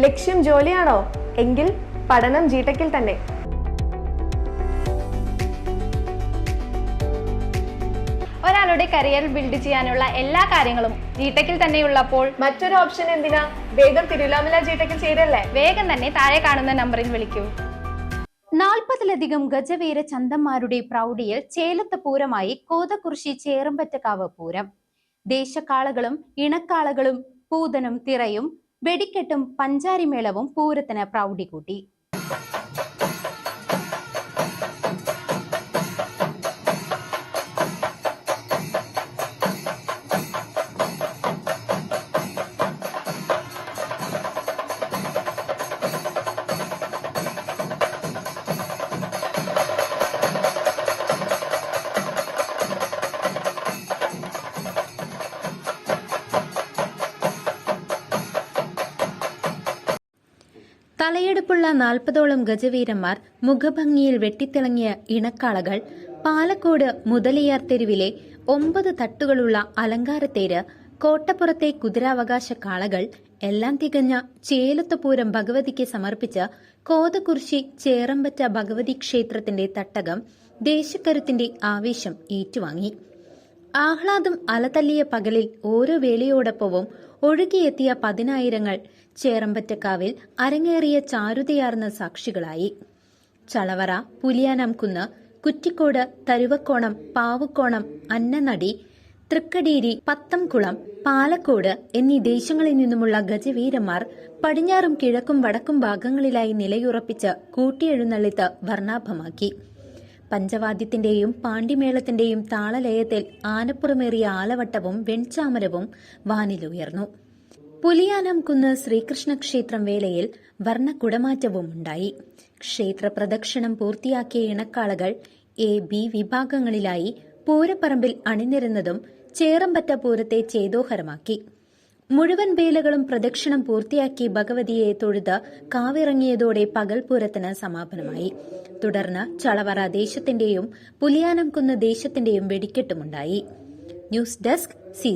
ലക്ഷ്യം ജോലിയാണോ? എങ്കിൽ പഠനം ജീട്ടക്കിൽ തന്നെ. ഒരാളുടെ കരിയർ ബിൽഡ് ചെയ്യാനുള്ള എല്ലാ കാര്യങ്ങളും ജീടെക്കിൽ തന്നെ ഉള്ളപ്പോൾ മറ്റൊരു ഓപ്ഷൻ എന്തിനാ? വേഗം തിരുവിലാമല ജീട്ടക്കിൽ ചെയ്തല്ലേ വേഗം തന്നെ താഴെ കാണുന്ന നമ്പറിൽ വിളിക്കൂ. നാൽപ്പതിലധികം ഗജവീര ചന്തന്മാരുടെ പ്രൗഢിയിൽ ചേലത്ത് പൂരമായി കോതക്കുറിശി ചേറമ്പറ്റക്കാവ് പൂരം. ദേശക്കാളകളും ഇണക്കാളകളും പൂതനും തിറയും വെടിക്കെട്ടും പഞ്ചാരിമേളവും പൂരത്തിന് പ്രൗഢി കൂട്ടി തലയെടുപ്പുള്ള നാൽപ്പതോളം ഗജവീരന്മാർ മുഖഭംഗിയിൽ വെട്ടിത്തിളങ്ങിയ ഇണക്കാളകൾ പാലക്കോട് മുതലിയാർ തെരുവിലെ ഒമ്പത് തട്ടുകളുള്ള അലങ്കാരത്തേര് കോട്ടപ്പുറത്തെ കുതിരാവകാശ കാളകൾ എല്ലാം തികഞ്ഞ ചേലത്തപൂരം ഭഗവതിക്ക് സമർപ്പിച്ച കോതകുർശി ചേറമ്പറ്റ ഭഗവതി ക്ഷേത്രത്തിന്റെ തട്ടകം ദേശക്കരുത്തിന്റെ ആവേശം ഏറ്റുവാങ്ങി. ആഹ്ലാദം അലതല്ലിയ പകലിൽ ഓരോ വേലയോടൊപ്പവും ഒഴുകിയെത്തിയ പതിനായിരങ്ങൾ ചേറമ്പറ്റക്കാവിൽ അരങ്ങേറിയ ചാരുതയാർന്ന സാക്ഷികളായി. ചളവറ പുലിയാനംകുന്ന് കുറ്റിക്കോട് തരുവക്കോണം പാവുക്കോണം അന്നനടി തൃക്കടീരി പത്തംകുളം പാലക്കോട് എന്നീ ദേശങ്ങളിൽ നിന്നുമുള്ള ഗജവീരന്മാർ പടിഞ്ഞാറും കിഴക്കും വടക്കും ഭാഗങ്ങളിലായി നിലയുറപ്പിച്ച് കൂട്ടിയെഴുന്നള്ളിത്ത് വർണാഭമാക്കി. പഞ്ചവാദ്യത്തിന്റെയും പാണ്ഡിമേളത്തിന്റെയും താളലയത്തിൽ ആനപ്പുറമേറിയ ആലവട്ടവും വെൺചാമരവും വാനിലുയർന്നു പുലിയാനം കുന്ന് ശ്രീകൃഷ്ണ ക്ഷേത്രം വേളയിൽ വർണക്കുടമാറ്റവും ഉണ്ടായി. ക്ഷേത്ര പ്രദക്ഷിണം പൂർത്തിയാക്കിയ ഇണക്കാളകൾ എ ബി വിഭാഗങ്ങളിലായി പൂരപ്പറമ്പിൽ അണിനിരുന്നതും ചേറമ്പറ്റ പൂരത്തെ ചേതോഹരമാക്കി. മുഴുവൻ വേലകളും പ്രദക്ഷിണം പൂർത്തിയാക്കി ഭഗവതിയെ തൊഴുത് കാവിറങ്ങിയതോടെ പകൽപൂരത്തിന് സമാപനമായി. തുടർന്ന് ചളവറ ദേശത്തിന്റെയും പുലിയാനംകുന്ന് ദേശത്തിന്റെയും വെടിക്കെട്ടുമുണ്ടായി. News desk C